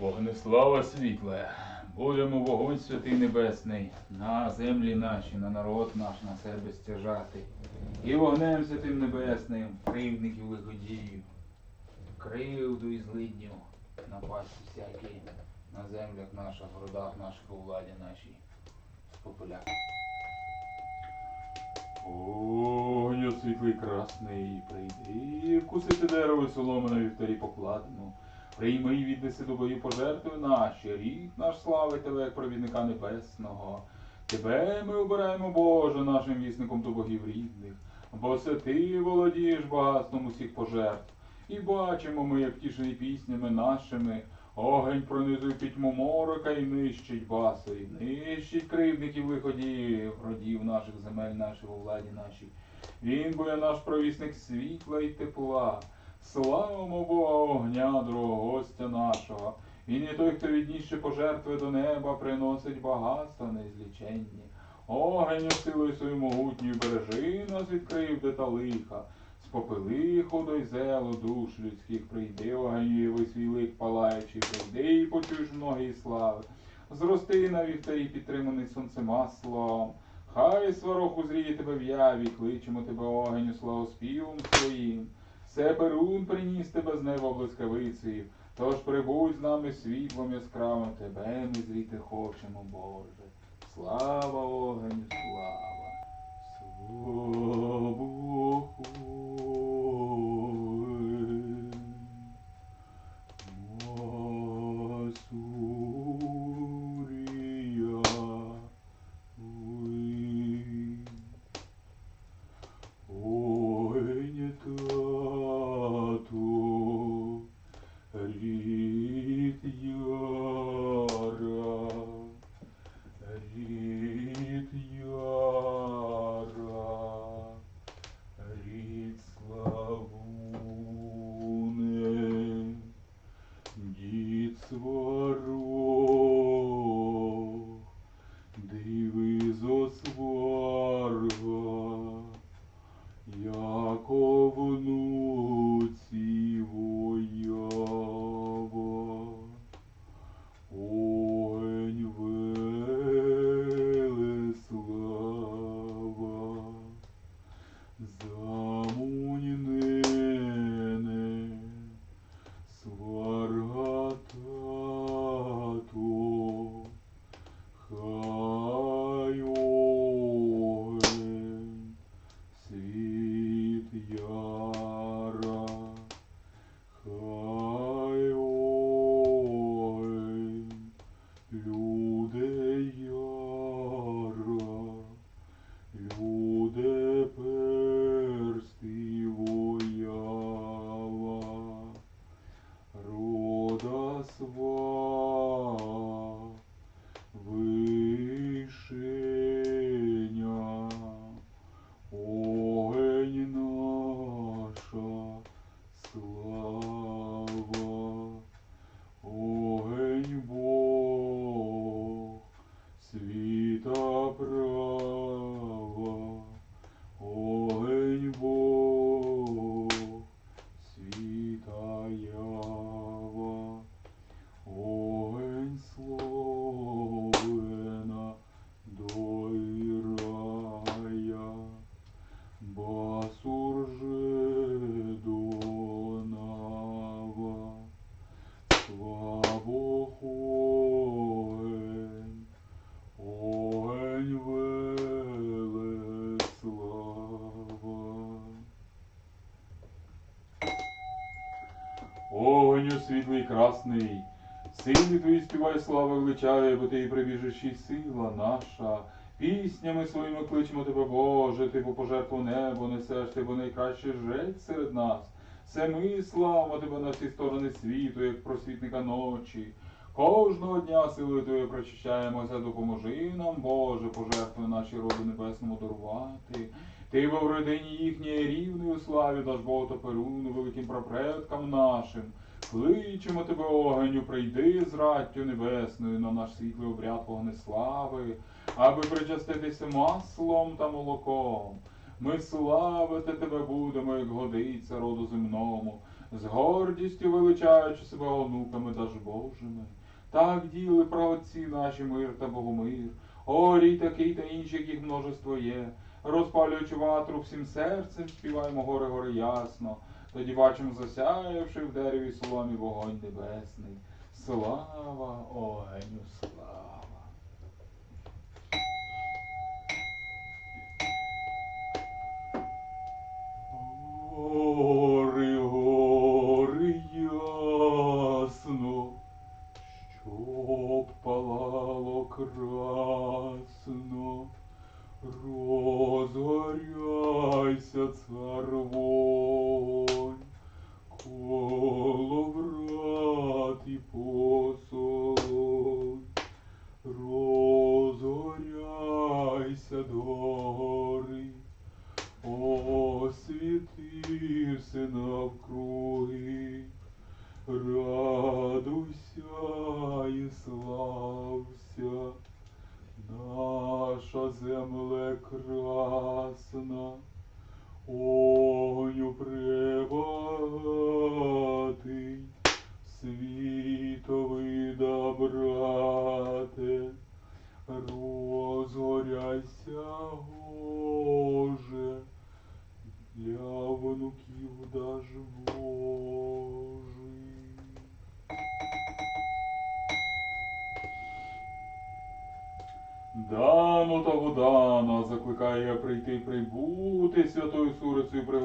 Вогнеслава світле, будемо вогонь святий небесний, на землі наші, на народ наш, на себе стяжати. І вогнем святим небесним, кривдників лиходіїв, кривду і злидню напасти всякі на землях наших, городах наших, у владі нашій, спопиляти. Огню світлий красний, прийди, вкусити дерево і на вівтарі покладену. Прийми і віднеси до бою пожертви наші, рід наш славить тебе, як провідника небесного. Тебе ми обираємо, Боже, нашим вісником до богів рідних, бо це ти володієш багатством усіх пожертв. І бачимо ми, як тішені піснями нашими, огонь пронизує пітьму морока і нищить басою, нищить кривдників лиходіїв, родів наших земель наших у владі нашій. Він є наш провісник світла і тепла. Славимо Бога огня, другого гостя нашого. Він є той, хто відніше пожертви до неба приносить багатства незліченні. Огонь силою свою могутньою бережи нас від кривди та лиха. Спопили ходой зело душ людських, прийди огонєвий свій лик палаючий, прийди і почуєш многії слави. Зрости на вівтарі підтриманий сонцем маслом. Хай сварох узріє тебе в яві, кличемо тебе огоню славоспівом своїм. Все Перун приніс тебе з неба блискавицею, тож прибудь з нами світлом яскравим, тебе ми зріти хочемо, Боже. Слава огню, слава! Слава огонь, сили твої співай слава величає, бо ти і прибіжиш і сила наша. Піснями своїми кличемо тебе, Боже, ти по пожертву небо несеш, ти бо найкращий жрець серед нас. Це ми славимо тебе на всі сторони світу, як просвітника ночі. Кожного дня силою Твоєю прочищаємося, допоможи нам, Боже, пожертви наші роду небесному дарувати. Ти во в родині їхньої рівної славі даш Богу та Перуну, великим прапредкам нашим. Кличемо тебе, огоню, прийди з раттю небесною на наш світлий обряд вогнеслави, аби причаститися маслом та молоком. Ми славити тебе будемо, як годиться роду земному. з гордістю величаючи себе онуками та ж Божими. Так діли праотці наші мир та богомир, орій такий та інші, яких множество є. Розпалюючи ватру всім серцем, співаємо горе горе ясно. Тоді бачимо засяявши в дереві соломі вогонь небесний. Слава огню, слава.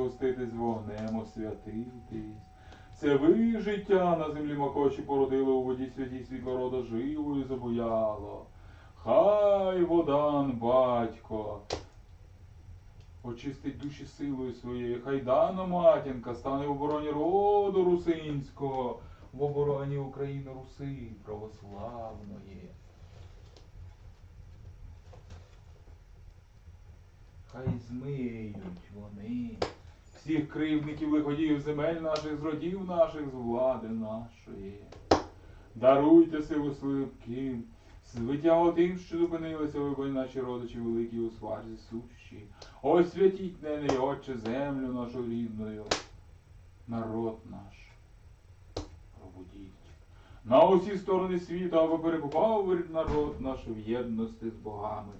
Пригоститись вогнем освятитись. Це ви життя на землі макочі породили у воді святій світлорода живою забуяло. Хай водан, батько, очистить душі силою своєю, хай дана матінка стане в обороні роду русинського, в обороні України Руси православної. Хай змиють вони всіх кривдників виходів земель наших, з родів наших, з влади нашої. Даруйте силу слабким, звиття тим, що зупинилися ви, наші родичі великі у сварзі сущі. Освятіть неї, Отче, землю нашу рідною, народ наш. Пробудіть. На усі сторони світу, аби перебував народ наш в єдності з богами.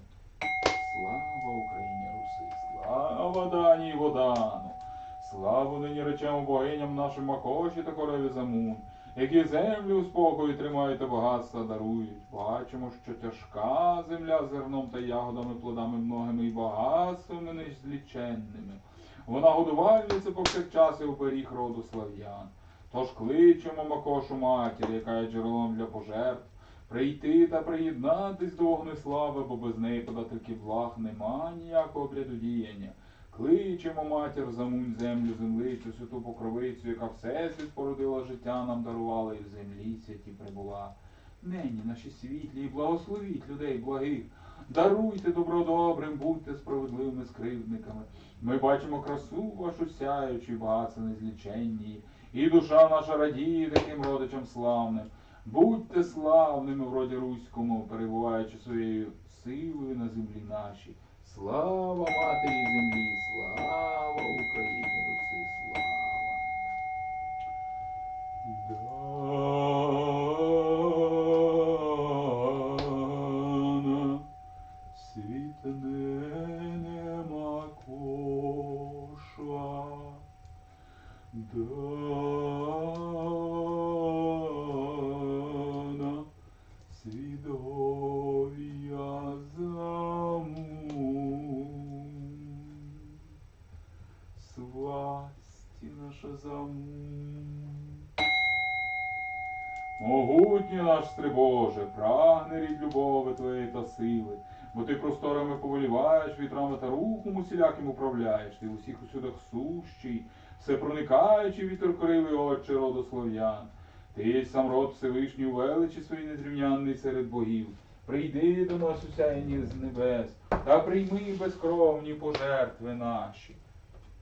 Слава Україні Руси! Слава Данії Водану! Славу нині речемо богиням нашим Макоші та королеві Замун, які землю у спокої тримають та багатства дарують. Бачимо, що тяжка земля зерном та ягодами, плодами многими і багатствами незліченними. Вона годувальниця повсякчас і оберіг роду слав'ян. Тож кличемо Макошу матір, яка є джерелом для пожертв, прийти та приєднатись до вогнеслави, бо без неї подательків благ нема ніякого обряду діяння. Кличемо матір замунь землю, землицю, святу покровицю, яка всесвіт породила життя, нам дарувала і в землі святі прибула. Нині наші світлі, і благословіть людей благих. Даруйте добро добрим, будьте справедливими скривдниками. Ми бачимо красу вашу сяючу, багатство незліченні, і душа наша радіє таким родичам славним. Будьте славними в роді руському, перебуваючи своєю силою на землі нашій. Слава матері землі, слава Україні Руси, слава. Дана світне нема коша. Дана свідов'я Наш Стрибоже, прагне рід любови твоєї та сили, бо ти просторами повеліваєш, вітрами та рухом усіляким управляєш, ти усіх усюдах сущий, все проникаючий вітер кривий, отче роду слов'ян. Ти сам род Всевишній величі своїй незрівнянний серед богів. Прийди до нас усяйні з небес, та прийми безкровні пожертви наші,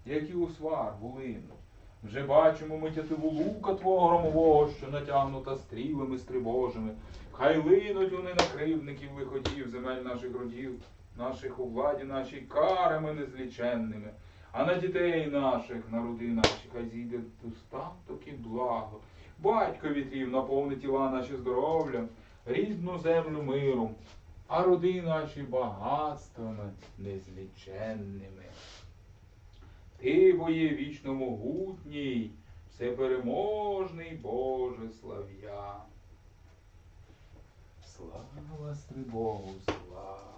які у свар волинуть. Вже бачимо ми тятиву лука твого громового, що натягнута стрілами стрибожими. Хай линуть вони на кривдників виходів земель наших родів, наших у владі нашій карами незліченними. а на дітей наших, на роди наші, хай зійде достаток і благо. Батько вітрів наповни тіла наші здоров'ям, рідну землю миром, а роди наші багатствами незліченними. Ти, боє вічно могутній, всепереможний Боже слав'я. Слава Стрибогу, слава.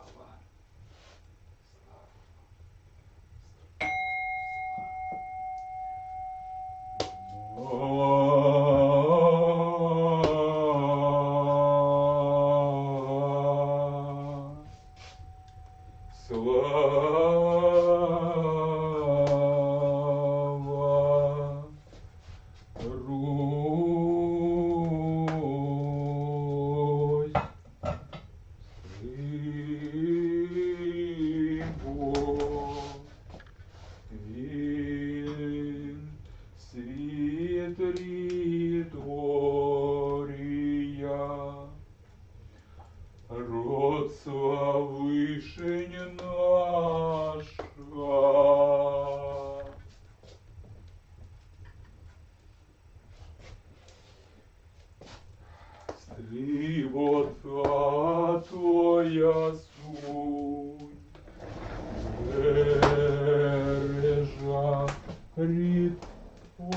бережа рід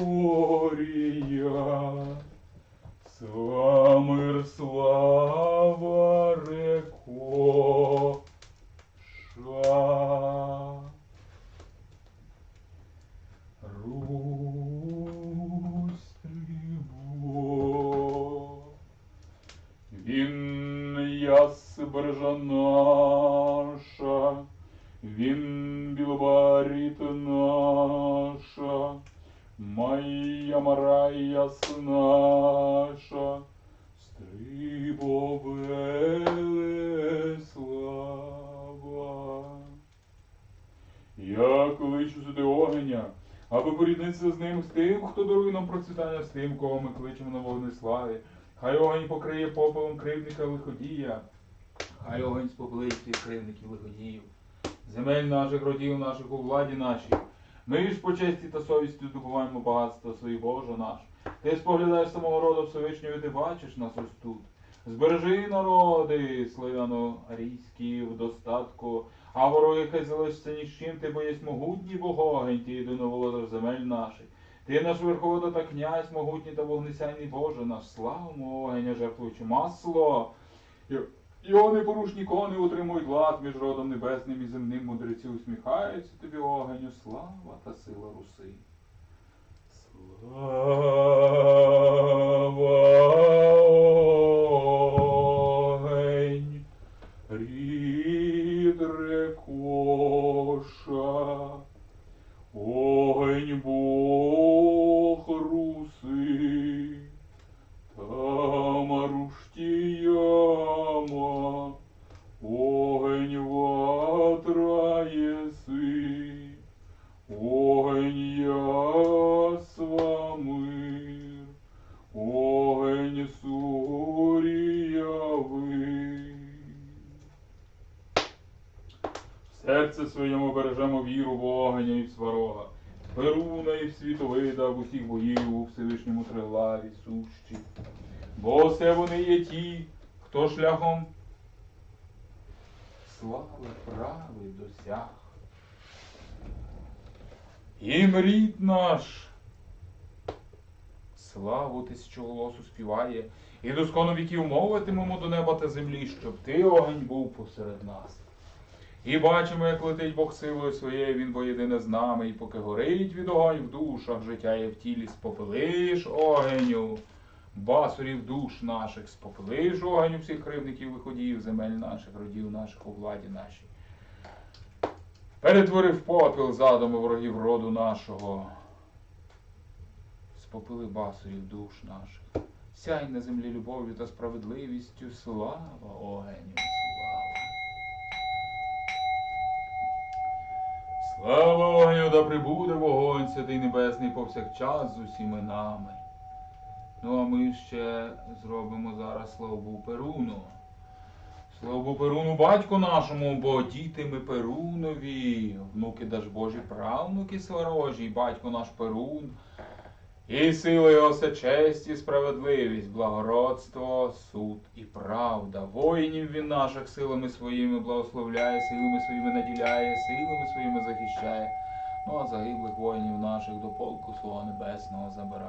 Орія, Самир слава рекоша. Русь стрибо. Він яс бережа наша, він білобаріт Наша, моя марая наша, стрибо слава. Я кличу сюди огеня, аби поріднитися з ним, з тим, хто дарує нам процвітання, з тим, кого ми кличемо на вогнеславі. Хай огонь покриє попелом кривдника лиходія, хай огонь спопилить всіх кривдників лиходіїв, земель наших родів наших у владі нашій. Ми ж по честі та совісті здобуваємо багатство своє Боже наш. Ти споглядаєш самого роду Всевишнього, і ти бачиш нас ось тут. Збережи народи, славяно-арійські в достатку, а вороги хай з чим, ти бо єсть могутній богогень, ти єдино володар земель наших. Ти наш верховода та князь, могутній та вогнесяйний Боже, наш славимо огеня, жертвуючи масло. Й- непоруш нікого кони утримують лад між родом небесним і земним мудреці усміхаються тобі огеню, слава та сила руси. Слава огень, рід рекоша, огонь Бог руси, Тамаруштіяма, огонь ватра єси, огонь ясва мир, огонь суріяви. В серце своєму бережемо віру в огня і в сварога, Перуна і в світовида в усіх боїв у Всевишньому триглаві сущі. Бо все вони є ті, хто шляхом. Слави прави досяг. Їм рід наш. Славу тисячоголосу співає, і доскону віків мовитимемо до неба та землі, щоб ти огонь був посеред нас. І бачимо, як летить Бог силою своєю, він бо єдине з нами, і поки горить від огонь в душах, життя є в тілі, спопилиш огеню, басурів душ наших, спопилиш огеню всіх кривників виходів, земель наших, родів наших у владі нашій. Перетворив попіл задуми ворогів роду нашого. Спопили басурів душ наших. Сяй на землі любов'ю та справедливістю, слава огеню, слава. Слава огню, да прибуде вогонь святий небесний повсякчас з усіми нами. Ну а ми ще зробимо зараз славу Перуну. Слава Перуну батьку нашому, бо діти ми Перунові, внуки даж Божі, правнуки сворожі, батько наш Перун. І сила його честь і справедливість, благородство, суд і правда. Воїнів він наших силами своїми благословляє, силами своїми наділяє, силами своїми захищає. Ну а загиблих воїнів наших до полку свого небесного забирає.